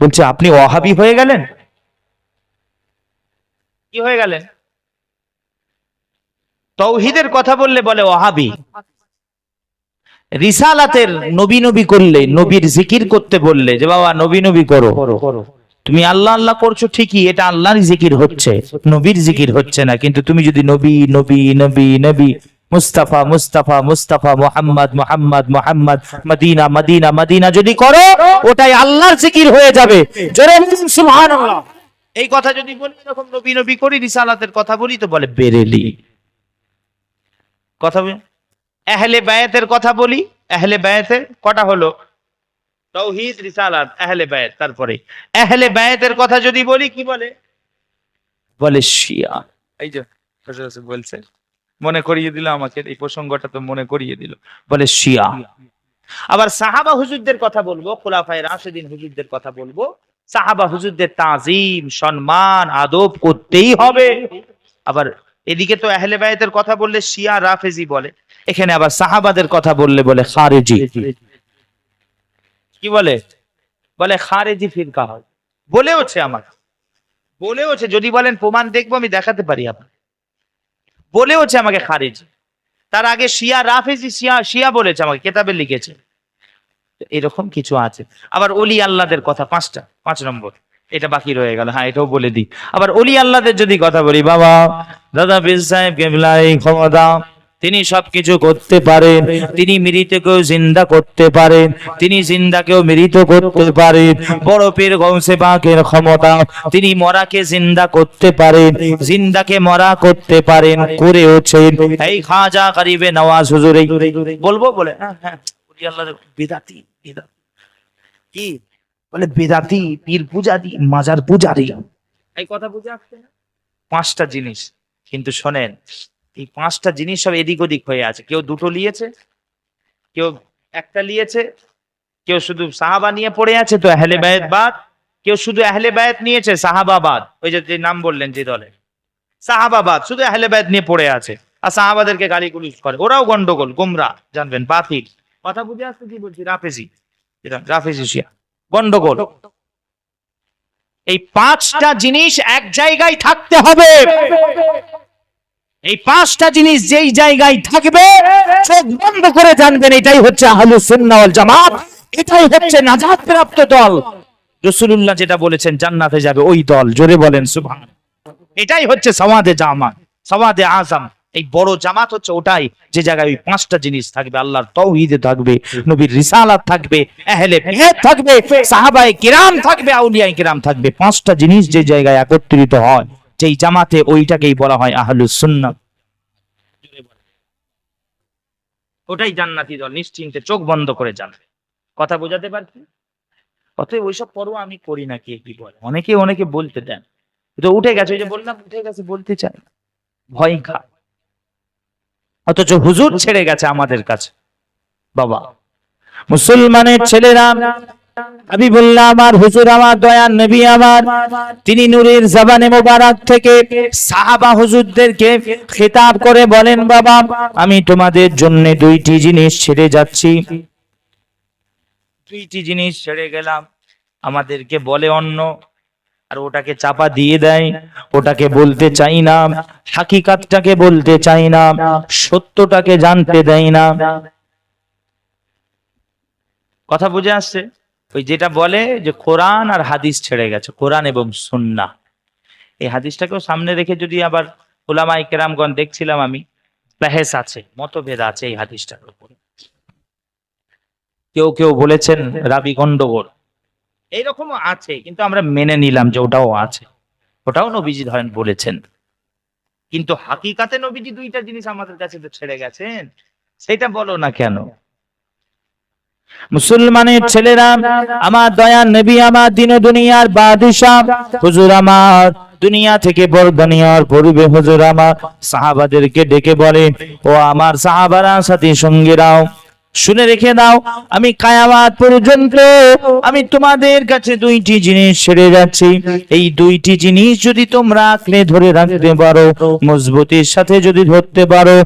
বলছে আপনি ওহাবি হয়ে গেলেন? কি হয়ে গেলেন? তৌহিদের কথা বললে বলে ওহাবি রিসালাতের নবী নবী করলে নবীর জিকির করতে বললে যে বাবা নবী নবী করো। তুমি আল্লাহ আল্লাহ করছ ঠিকই এটা আল্লাহরই জিকির হচ্ছে। নবীর জিকির হচ্ছে না কিন্তু তুমি যদি নবী নবী নবী নবী Mustafa Mustafa Mustafa, Mohammad Mohammad Mohammad, Madina Madina Madina যদি করো, ওটাই আল্লাহর জিকির হয়ে যাবে। এই কথা যদি বলি, এরকম নবী নবী করি, রিসালাতের কথা বলি, তো বলে বেরেলি। কথা আহলে বায়াতের কথা বলি, আহলে বায়াতের কটা হলো? তৌহিদ, রিসালাত, আহলে বায়াত, তারপরে। আহলে বায়াতের কথা যদি বলি, কি বলে? বলে শিয়া। এই যে, বলছে মনে করিয়ে দিল আমাকে, এই প্রসঙ্গটা তো মনে করিয়ে দিল। বলে, শিয়া। আবার সাহাবা হুজুরদের কথা বলব, খোলাফায় রাশেদিন হুজুরদের কথা বলব। সাহাবা হুজুরদের তাজিম, সম্মান, আদব করতেই হবে। আবার এদিকে তো আহলে বায়াতের কথা বললে শিয়া, রাফেজি বলে। এখানে আবার সাহাবাদের কথা বললে বলে, খারেজি। কি বলে? বলে, খারেজি ফিরকা হয়। বলেওছে আমার বলেওছে, যদি বলেন প্রমাণ দেখব, আমি দেখাতে পারি আপনার বলেওছে আমাকে খারিজ। তার আগে শিয়া রাফেজি, শিয়া শিয়া বলেছে আমাকে, কেতাবে লিখেছে। এরকম কিছু আছে। আবার অলি আল্লাহদের কথা, পাঁচটা, পাঁচ নম্বর। এটা বাকি রয়ে গেল। হ্যাঁ এটাও বলে দিই। আবার অলি আল্লাহদের যদি কথা বলি, বাবা, দাদা বীর সাহেব কেবলাই ক্ষমতা তিনি সবকিছু করতে পারেন। তিনি মৃতকেও জিন্দা করতে পারেন। তিনি জিন্দাকেও মৃত করতে পারেন। বড় পীর গৌসে পাকের ক্ষমতা। তিনি মরাকে জিন্দা করতে পারেন। জিন্দাকে মরা করতে পারেন করেওছেন এই খাজা করিবে নওয়াজ হুজুর বলব বলে? হ্যাঁ হ্যাঁ। বেদাতি বেদাতি। কি? বলে বেদাতি পীর পূজারি মাজার পূজারি। এই কথা বুঝে আসছে না? পাঁচটা জিনিস। কিন্তু শোনেন এই পাঁচটা জিনিস সব এদিক ওদিক হয়ে আছে। কেউ দুটো নিয়েছে কেউ একটা নিয়েছে কেউ শুধু সাহাবা নিয়ে পড়ে আছে তো আহলে বায়াত বাদ কেউ শুধু আহলে বায়াত নিয়েছে সাহাবাবাদ ওই যে যে নাম বললেন যে দলে। সাহাবাবাদ শুধু আহলে বায়াত নিয়ে পড়ে আছে। আর সাহাবাদেরকে গালি গুলিশ করে। ওরাও গন্ডগোল গোমরা জানবেন বাতিল। কথা বুঝে আসছে কি বলছি? রাফেজি। রাফেজি শিয়া। গন্ডগোল। এই পাঁচটা জিনিস এক জায়গায় থাকতে হবে। এই পাঁচটা জিনিস যেই জায়গায় থাকবে, চোখ বন্ধ করে জানবেন, এটাই হচ্ছে আহলুস সুন্নাহ ওয়াল জামাত, এটাই হচ্ছে নাজাত প্রাপ্ত দল। রাসূলুল্লাহ যেটা বলেছেন, জান্নাতে যাবে ওই দল, জোরে বলেন, সুবহান। এটাই হচ্ছে সওয়াদে জামাত, সওয়াদে আজম। এই বড় জামাত হচ্ছে ওটাই, যে জায়গায় ওই পাঁচটা জিনিস থাকবে, আল্লাহর তৌহিদে থাকবে, নবীর রিসালাত থাকবে, আহলে বেত থাকবে, সাহাবায়ে কিরাম থাকবে, আউলিয়ায়ে কিরাম থাকবে। পাঁচটা জিনিস যে জায়গায় একত্রিত হয় যেই জামাতে ওইটাকেই বলা হয় আহলুস সুন্নাহ। ওটাই জান্নাতি দল, নিশ্চিন্তে চোখ বন্ধ করে জানবে। কথা বোঝাতে পারছি অতএব ওইসব পর্ব আমি করি না, কে কি বলে? অনেকে অনেকে বলতে দেন। তো উঠে গেছে, ওই যে বললাম, উঠে গেছে, বলতে চাই। ভয় খায়। অথচ হুজুর ছেড়ে গেছে আমাদের কাছে। বাবা, মুসলমানের ছেলেরা আমি বললাম আমার হুজুর আমার দয়ার নবী আমার। তিনি নূরের জবানে মোবারক থেকে সাহাবা হুজুরদেরকে খেতাব করে বলেন, বাবা, আমি তোমাদের জন্য দুইটি জিনিস ছেড়ে যাচ্ছি। দুইটি জিনিস ছেড়ে গেলাম। আমাদেরকে বলে অন্য, আর ওটাকে চাপা দিয়ে দেয়। ওটাকে বলতে চাই না, হাকিকাতটাকে বলতে চাই না, সত্যটাকে জানতে দেয় না। কথা বুঝে আসছে? ওই যেটা বলে যে কোরআন আর হাদিস ছেড়ে গেছে, কোরআন এবং সুন্নাহ। এই হাদিসটাকেও সামনে রেখে যদি আবার ওলামাই কেরামগণ দেখছিলাম আমি, বেহেস আছে, মতভেদ আছে এই হাদিসটার উপরে। কেউ কেউ বলেছেন রাবি গন্ডগোল। এইরকমও আছে, কিন্তু আমরা মেনে নিলাম যে ওটাও আছে। ওটাও নবীজি ধরেন বলেছেন। কিন্তু হাকিকাতে নবীজি দুইটা জিনিস আমাদের কাছে তো ছেড়ে গেছেন, সেটা বলো না কেন? মুসলমানের ছেলেরা, আমার দয়া নবী, আমার দিন দুনিয়ার বাদশাহ, হুজুর আমার, দুনিয়া থেকে বরদানিয়ার পূর্বে হুজুর আমার, সাহাবাদেরকে ডেকে বলে ও আমার সাহাবারা, সাথী সঙ্গীরাও শুনে রেখে দাও, আমি কায়ামাত পর্যন্ত আমি তোমাদের কাছে দুইটি জিনিস ছেড়ে যাচ্ছি। এই দুইটি জিনিস যদি তোমরা আঁকড়ে ধরে রাখতে পারো, মজবুতির সাথে যদি ধরতে পারো,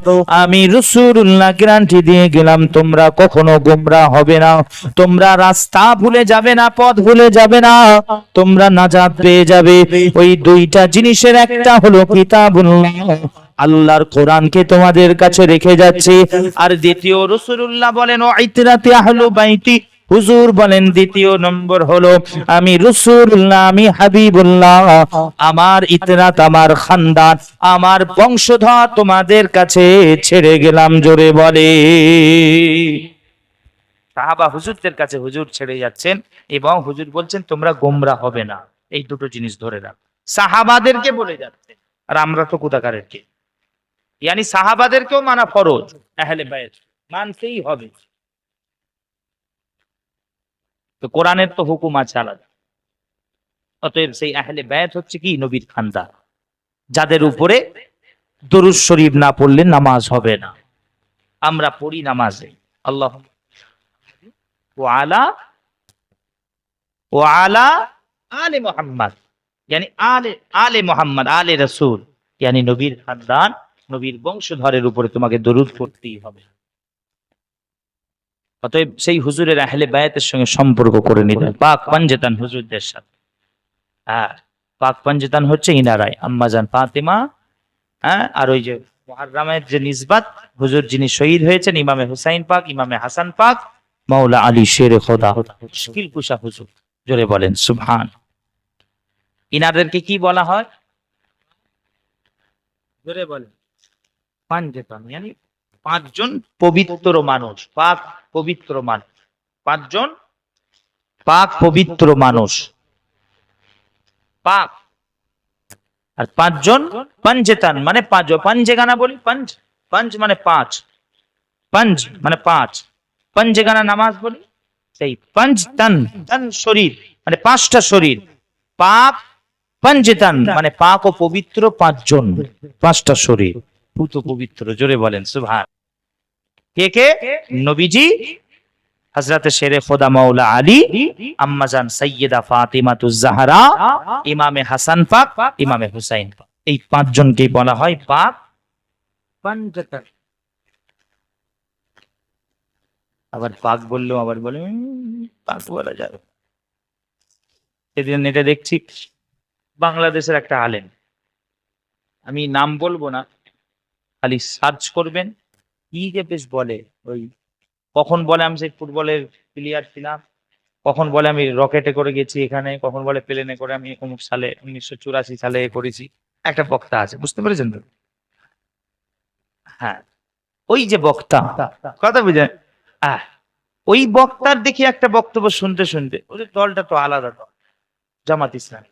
আমি রসুল্লাহ গ্যারান্টি দিয়ে গেলাম, তোমরা কখনো গোমরা হবে না। তোমরা রাস্তা ভুলে যাবে না, পথ ভুলে যাবে না, তোমরা নাজাত পেয়ে যাবে। ওই দুইটা জিনিসের একটা হলো কিতাবুল্লাহ আল্লাহর কোরআনকে তোমাদের কাছে রেখে যাচ্ছে। আর দ্বিতীয় রসুল্লাহ বলেন বাইতি। হুজুর বলেন, দ্বিতীয় নম্বর হলো, আমি রসুল্লাহ আমি হাবিবুল্লাহ। আমার ইতরাত আমার খানদান, আমার বংশধর তোমাদের কাছে ছেড়ে গেলাম জোরে বলে। সাহাবা হুজুরদের কাছে হুজুর ছেড়ে যাচ্ছেন এবং হুজুর বলছেন, তোমরা গোমরা হবে না। এই দুটো জিনিস ধরে রাখ। সাহাবাদেরকে বলে যাচ্ছে, আর আমরা তো কোথাকারের কে? ইয়ানি সাহাবাদেরকেও মানা ফরজ আহলে বাইত মানতেই হবে তো কোরআনের তো হুকুম আছে আলাদা। অতএব সেই আহলে ব্যয় হচ্ছে কি? নবীর খান্দা যাদের উপরে দরুদ শরীফ না পড়লে নামাজ হবে না। আমরা পড়ি নামাজে। আল্লাহ ও আলা ও আলা আলে মোহাম্মদ। यानी আলে আলে মোহাম্মদ আলে রসুল। ইয়ানি নবীর খানদান নবীর বংশধরের উপরে তোমাকে দরুদ করতেই হবে। অতএব সেই হুজুরের আহলে বায়াতের সঙ্গে সম্পর্ক করে নিলেন পাক পাঞ্জেতান হুজুরদের সাথে। হ্যাঁ পাক পাঞ্জেতান হচ্ছে ইনারাই। আম্মাজান ফাতেমা হ্যাঁ আর ওই যে মুহাররামের যে নিসবাত হুজুর যিনি শহীদ হয়েছেন, ইমামে হুসাইন পাক, ইমামে হাসান পাক, মাওলা আলী শেরে খোদা, মুশকিল কুশা হুজুর, জোরে বলেন, সুবহান। ইনাদেরকে কি বলা হয়? জোরে বলেন। পাঁচজন পবিত্র মানুষ পাক পবিত্র মানুষ। পাঁচজন পাক পবিত্র মানুষ। পাক আর পাঁচজন পঞ্চেতান মানে পাঁচ পঞ্চেগানা বলি পঞ্চ পঞ্চ মানে পাঁচ। পঞ্চ মানে পাঁচ। পঞ্চেগানা নামাজ বলি, সেই পঞ্চ তন তন শরীর মানে পাঁচটা শরীর। পাক পঞ্চেতান মানে পাক ও পবিত্র পাঁচজন, পাঁচটা শরীর। পুত পবিত্র, জোরে বলেন সুভান কে কে? নবীজি হজরত শেরে খোদা মাওলা আলী আম্মাজান সৈয়দা ফাতিমাতু জাহরা, ইমামে হাসান পাক, ইমামে হুসাইন পাক। এই পাঁচজনকে বলা হয় পাক পঞ্চতন আবার পাক বললেও আবার বলে পাক বলা যাবে। সেদিন নেটে দেখছি, বাংলাদেশের একটা আলেম। আমি নাম বলব না খালি সার্চ করবেন, কি যে বেশ বলে, ওই কখন বলে আমি সেই ফুটবলের প্লেয়ার ছিলাম, কখন বলে আমি রকেটে করে গেছি এখানে, কখন বলে প্লেনে করে আমি অমুক সালে, উনিশশো চুরাশি সালে করেছি, একটা বক্তা আছে, বুঝতে পেরেছেন তো? হ্যাঁ ওই যে বক্তা, কথা বুঝে হ্যাঁ ওই বক্তার দেখি একটা বক্তব্য শুনতে শুনতে, ওদের দলটা তো আলাদা দল, জামাত ইসলাম।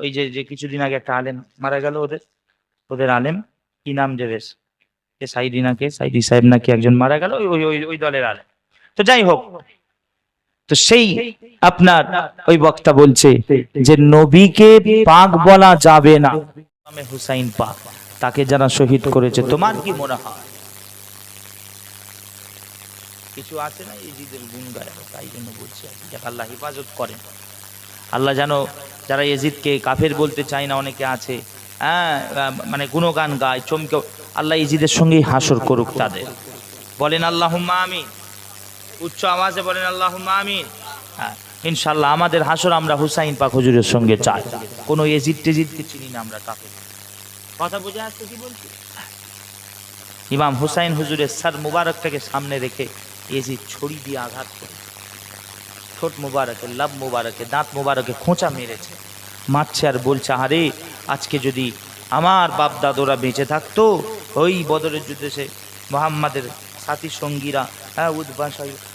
ওই যে যে কিছুদিন আগে একটা আলেম মারা গেল ওদের ওদের আলেম। কি নাম যে বেশ? কে সাইদি সাহেব নাকি একজন মারা গেল? ওই ওই ওই দলের আলেম তো যাই হোক, তো সেই আপনার ওই বক্তা বলছে যে নবীকে পাক বলা যাবে না। হুসাইন পাক, তাকে যারা শহীদ করেছে, তোমার কি মনে হয়? কিছু আছে না ইজিদের গুণ গায়? তাই জন্য বলছি আর কি। আল্লাহ হেফাজত করেন। আল্লাহ জানো যারা এজিদকে কাফের বলতে চায় না, অনেকে আছে হ্যাঁ মানে গুণগান গায়, চমকে আল্লাহ ইজিদের সঙ্গেই হাসর করুক তাদের। বলেন আল্লাহ আমিন। উচ্চ আওয়াজে বলেন আল্লাহ আমিন। হ্যাঁ ইনশাল্লাহ আমাদের হাসর আমরা হুসাইন পাক হুজুরের সঙ্গে চাই। কোনো এজিদ টেজিদকে চিনি না আমরা কাফের কথা বুঝে আসছে কি বলছি? ইমাম হুসাইন হুজুরের সার মুবারকটাকে সামনে রেখে এজিদ ছড়ি দিয়ে আঘাত করে। ঠোঁট মুবারকে লাভ মুবারকে, দাঁত মুবারকে খোঁচা মেরেছে। মারছে আর বলছে আরে আজকে যদি আমার বাপ দাদুরা বেঁচে থাকতো, ওই বদরের যুদ্ধে সে মোহাম্মদের সাথী সঙ্গীরা হ্যাঁ উদ্ভাস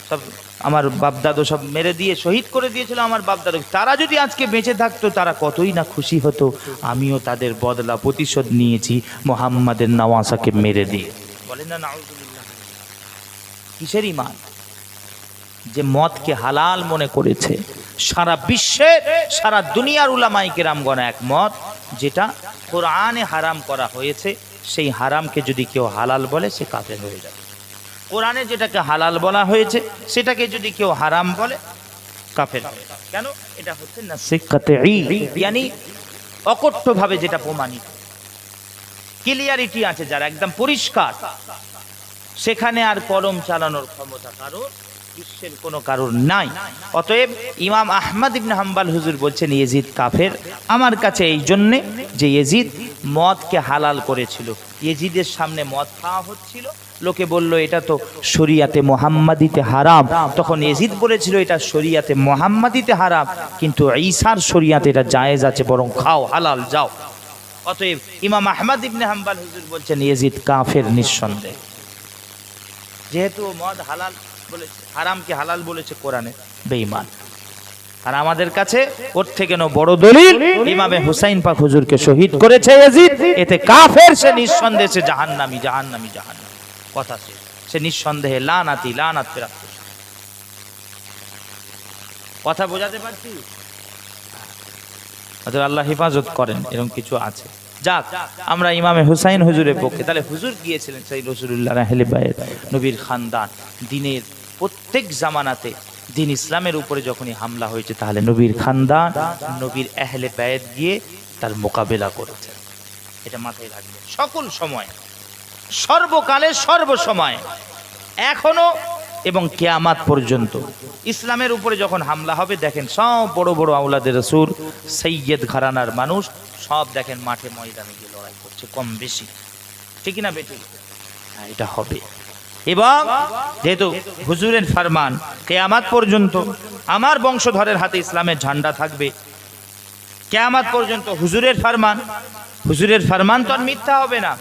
সব আমার বাপ দাদু সব মেরে দিয়ে, শহীদ করে দিয়েছিল আমার বাপ দাদু তারা যদি আজকে বেঁচে থাকতো, তারা কতই না খুশি হতো। আমিও তাদের বদলা, প্রতিশোধ নিয়েছি মোহাম্মদের নওয়াসাকে মেরে দিয়ে। বলেন না, নাউজুবিল্লাহ। কিসের ইমান যে মদকে হালাল মনে করেছে। সারা বিশ্বে, সারা দুনিয়ার উলামাই কেরামগণ একমত। যেটা কোরআনে হারাম করা হয়েছে, সেই হারামকে যদি কেউ হালাল বলে, সে কাফের হয়ে যাবে। কোরআনে যেটাকে হালাল বলা হয়েছে, সেটাকে যদি কেউ হারাম বলে, কাফের কেন? এটা হচ্ছে না শিক্ষাতে ইয়ানি অকট্টভাবে যেটা প্রমাণিত। ক্লিয়ারিটি আছে যারা, একদম পরিষ্কার। সেখানে আর কলম চালানোর ক্ষমতা কারও বিশ্বের কোনো কারোর নাই। অতএব ইমাম আহমদ ইবনে হাম্বাল হুজুর বলছেন, ইয়েজিদ কাফের। আমার কাছে এই জন্যে যে ইয়েজিদ মদকে হালাল করেছিল। ইয়েজিদের সামনে মদ খাওয়া হচ্ছিল। লোকে বলল, এটা তো শরিয়াতে মোহাম্মাদিতে হারাম। তখন ইয়েজিদ বলেছিল, এটা শরিয়াতে মোহাম্মদিতে হারাম। কিন্তু ঈসার শরিয়াতে এটা জায়েজ আছে, বরং খাও, হালাল, যাও। অতএব ইমাম আহমদ ইবনে হাম্বাল হুজুর বলছেন, ইয়েজিদ কাফের নিঃসন্দেহ। যেহেতু মদ হালাল বলেছে হারামকে হালাল বলেছে কোরআনে। বেঈমান। আর আমাদের কাছে ওর থেকে বড় দলিল ইমামে হুসাইন পাক হুজুরকে শহীদ করেছে ইয়াজিদ এতে কাফের সে নিঃসন্দেহে সে জাহান্নামী জাহান্নামী জাহান্নামী। কথা সে সে নিঃসন্দেহে লানাতি লানাত প্রাপ্ত কথা বোঝাতে পারছি? আল্লাহ হেফাজত করেন এরকম কিছু আছে। যাক আমরা ইমামে হুসাইন হুজুরের পক্ষে তাহলে হুজুর গিয়েছিলেন সেই রসুল্লাহ রাহেলে বায়ের নবীর খানদান দিনের প্রত্যেক জামানাতে দিন ইসলামের উপরে যখনই হামলা হয়েছে, তাহলে নবীর খানদান, নবীর আহলে বায়েত গিয়ে তার মোকাবেলা করেছে। এটা মাথায় রাখবেন। সকল সময় সর্বকালে সর্বসময়, এখনও এবং কেয়ামাত পর্যন্ত ইসলামের উপরে যখন হামলা হবে, দেখেন সব বড় বড় আউলাদের রসুল, সৈয়দ ঘরানার মানুষ, সব দেখেন মাঠে ময়দানে গিয়ে লড়াই করছে, কম বেশি। ঠিক না বেটি? হ্যাঁ এটা হবে। এবং যেহেতু হুজুরের ফারমান কেয়ামাত পর্যন্ত আমার বংশধরের হাতে ইসলামের ঝান্ডা থাকবে, কেয়ামাত পর্যন্ত হুজুরের ফারমান হুজুরের ফারমান তো আর মিথ্যা হবে না।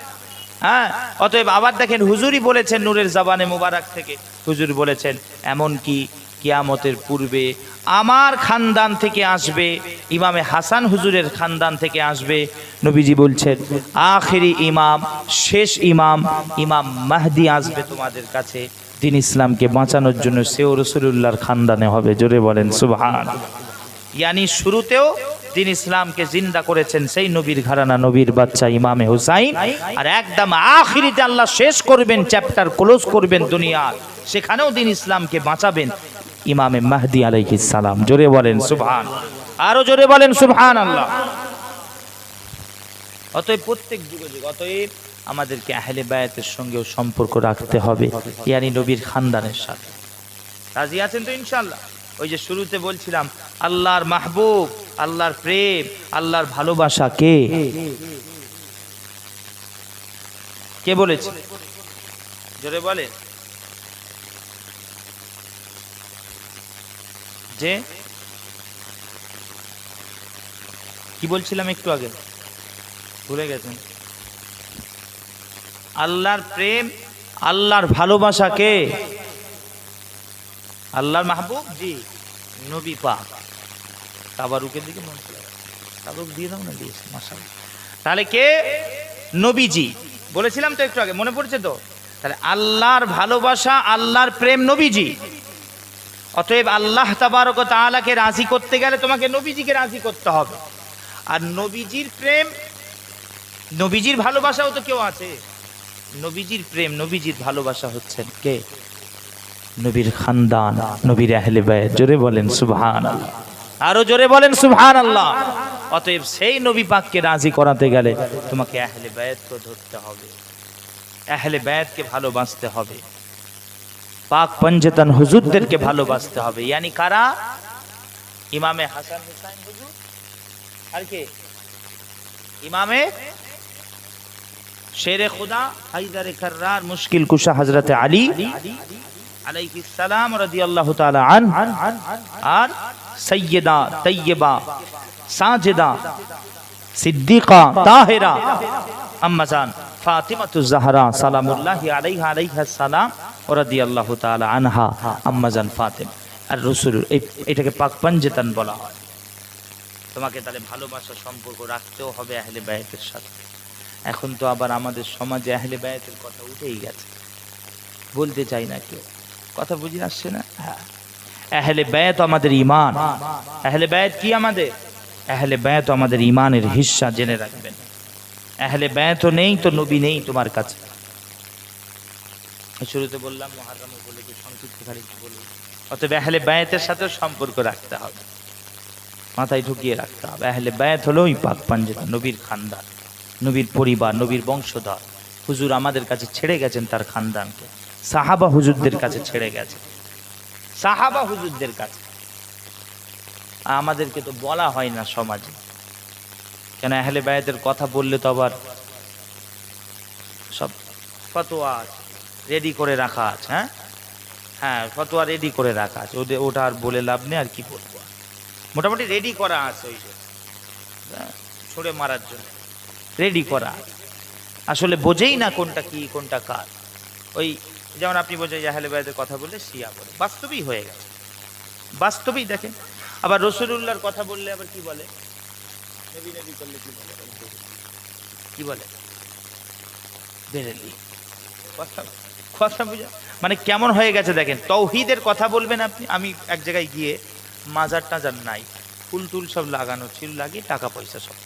হ্যাঁ অতএব আবার দেখেন হুজুরই বলেছেন নূরের জাবানে মোবারক থেকে, হুজুর বলেছেন এমন কি কিয়ামতের পূর্বে আমার খানদান থেকে আসবে, ইমামে হাসান হুজুরের খানদান থেকে আসবে। নবীজি বলছেন, আখেরি ইমাম, শেষ ইমাম ইমাম মাহদি আসবে তোমাদের কাছে। দিন ইসলামকে বাঁচানোর জন্য সেও রসুল্লাহর খানদানে হবে। জোরে বলেন সুবহান ইয়ানি শুরুতেও দিন ইসলামকে জিন্দা করেছেন সেই নবীর ঘরানা, নবীর বাচ্চা ইমামে হুসাইন। আর একদম আখিরিতে আল্লাহ শেষ করবেন, চ্যাপ্টার ক্লোজ করবেন দুনিয়া সেখানেও দিন ইসলামকে বাঁচাবেন। ইমামে মাহদি আলাইহিস সালাম। জোরে বলেন, সুবহান। আরও জোরে বলেন সুবহান আল্লাহ অতএব প্রত্যেক যুগে যুগ অতএব আমাদেরকে আহলে বায়াতের সঙ্গেও সম্পর্ক রাখতে হবে, ইয়ানি নবীর খানদানের সাথে। রাজি আছেন তো ইনশাল্লাহ ওই যে শুরুতে বলছিলাম, আল্লাহর মাহবুব, আল্লাহর প্রেম, আল্লাহর ভালোবাসা কে? কে বলেছে? জোরে বলে যে কি বলছিলাম একটু আগে? ভুলে গেছেন। আল্লাহর প্রেম, আল্লাহর ভালোবাসা কে আল্লাহর মাহবুব, জি, নবী পাক। তাবারুকের দিকে মন তাবারুক দিয়ে দাও না দিয়েছে মাসাল তাহলে কে? নবীজি। বলেছিলাম তো একটু আগে, মনে পড়ছে তো? তাহলে আল্লাহর ভালোবাসা, আল্লাহর প্রেম নবীজি। অতএব আল্লাহ তাবারক তাআলাকে রাজি করতে গেলে তোমাকে নবীজিকে রাজি করতে হবে। আর নবীজির প্রেম, নবীজির ভালোবাসাও তো কেউ আছে। নবীজির প্রেম, নবীজির ভালোবাসা হচ্ছেন কে? নবীর খানদান, নবীর আহলে বায়ত জোরে বলেন সুবহান আরও জোরে বলেন সুবহান আল্লাহ অতএব সেই নবী পাককে রাজি করাতে গেলে তোমাকে আহলে বায়াতকে ধরতে হবে। আহলে বায়াতকে ভালোবাসতে হবে। পাক পঞ্জতন হুজুরদেরকে ভালোবাসতে হবে ইয়ানি কারা ইমামে হাসান হুসাইন হুজুর আর কে ইমামে শেরে খুদা হায়দারে কার্রার মুশকিল কুশা হযরতে আলী আলাইহিস সালাম রাদিয়াল্লাহু তাআলা আন আর সাইয়্যিদা তাইয়্যিবা সাজিদা সিদ্দিকা তাহিরা আম্মাজান ফাতিমাতু জাহরা সালামুল্লাহি আলাইহা আলাইহা সালাম ও আল্লাহ তাআলা আনহা আম্মাজান ফাতেম। আর রাসূল, এই- এটাকে পাক পঞ্জতন বলা হয়। তোমাকে তাহলে ভালোবাসা সম্পর্ক রাখতেও হবে আহলে বায়াতের সাথে। এখন তো আবার আমাদের সমাজে আহলে বায়াতের কথা উঠেই গেছে। বলতে চাই না কেউ। কথা বুঝে আসছে না? হ্যাঁ। আহলে বায়াত আমাদের ইমান আহলে বায়াত কি আমাদের? আহলে বায়াত আমাদের ইমানের হিস্সা জেনে রাখবেন। আহলে বায়াত নেই তো নবী নেই তোমার কাছে। শুরুতে বললাম মহারাম কি সংক্ষিপ্ত খালি বলি অতএব আহলে বায়াতের সাথে সম্পর্ক রাখতে হবে। মাথায় ঢুকিয়ে রাখতে হবে। আহলে বায়াত হলো ওই পাক পাঞ্জেবা নবীর খানদান। নবীর পরিবার, নবীর বংশধর। হুজুর আমাদের কাছে ছেড়ে গেছেন তার খানদানকে। সাহাবা হুজুরদের কাছে ছেড়ে গেছে। সাহাবা হুজুরদের কাছে। আমাদেরকে তো বলা হয় না সমাজে। কেন আহলে বায়াতের কথা বললে তো আবার সব ফতোয়া রেডি করে রাখা আছে হ্যাঁ? হ্যাঁ ফতোয়া রেডি করে রাখা আছে। ওদের ওটা আর বলে লাভ নেই আর কি বলব। মোটামুটি রেডি করা আছে ওই যে হ্যাঁ, ছুঁড়ে মারার জন্য। রেডি করা। আসলে বোঝেই না কোনটা কি কোনটা কার। ওই যেমন আপনি বোঝেন জাহালে ভাইদের কথা বললে শিয়া বলে। বাস্তবেই হয়ে গেছে। বাস্তবেই দেখেন। আবার রসুল্লাহর কথা বললে আবার কি বলে? করলে কি বলে? কি বলে? বেরেলি। কথা কথা বুঝা মানে কেমন হয়ে গেছে দেখেন তৌহিদের কথা বলবেন আপনি আমি এক জায়গায় গিয়ে মাজার টাজার নাই ফুল টুল সব লাগানো ছিল লাগিয়ে টাকা পয়সা সব।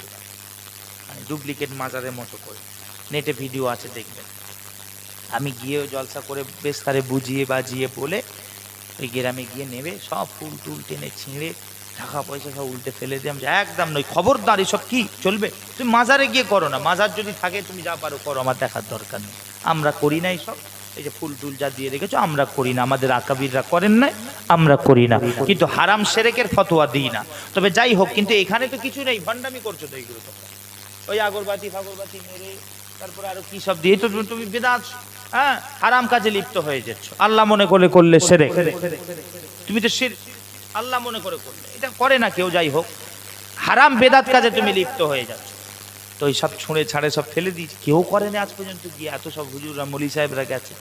মানে ডুপ্লিকেট মাজারের মতো করে। নেটে ভিডিও আছে দেখবেন। আমি গিয়ে জলসা করে বেশ তারে বুঝিয়ে বাজিয়ে বলে ওই গ্রামে গিয়ে নেবে সব ফুল টুল টেনে ছিঁড়ে টাকা পয়সা সব উল্টে ফেলে দিয়ে আমি বলছি, একদম নয় খবরদার এসব কি চলবে? তুমি মাজারে গিয়ে করো না। মাজার যদি থাকে তুমি যা পারো করো আমার দেখার দরকার নেই। আমরা করি না সব। এই যে ফুল টুল যা দিয়ে রেখেছো, আমরা করি না। আমাদের আকাবিররা করেন না আমরা করি না। কিন্তু হারাম সেরেকের ফতোয়া দিই না। তবে যাই হোক, কিন্তু এখানে তো কিছু নেই। ভণ্ডামি করছ তো এইগুলো ওই আগরবাতি, ফাগরবাতি মেরে, তারপরে আরও কি সব দিয়ে? তো তুমি- বেদাত হ্যাঁ? হারাম কাজে লিপ্ত হয়ে যাচ্ছ। আল্লাহ মনে করে করলে সেরে তুমি তো শির আল্লাহ মনে করে করলে। এটা করে না কেউ, যাই হোক। হারাম বেদাত কাজে তুমি লিপ্ত হয়ে যাচ্ছ। তো সব ছুঁড়ে ছাড়ে সব ফেলে দিয়েছি। কেউ করে না আজ পর্যন্ত গিয়ে। এত সব হুজুররা, মলি সাহেবরা গেছে।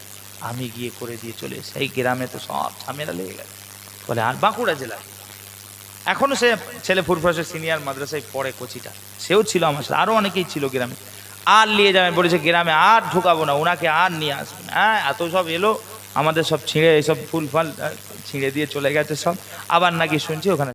আমি গিয়ে করে দিয়ে চলে এসে এই গ্রামে তো সব ঝামেলা লেগে গেছে। বলে, আর বাঁকুড়া জেলায় এখনও সে ছেলে ফুরফুরাসের সিনিয়র মাদ্রাসায় পড়ে কোচিটা। সেও ছিল আমার সাথে। আরও অনেকেই ছিল গ্রামে। আর নিয়ে যাবে। বলেছে, গ্রামে আর ঢুকাবো না। ওনাকে আর নিয়ে আসবে না। হ্যাঁ এত সব এলো। আমাদের সব ছিঁড়ে এইসব ফুল ফাল ছিঁড়ে দিয়ে চলে গেছে সব। আবার নাকি শুনছি ওখানে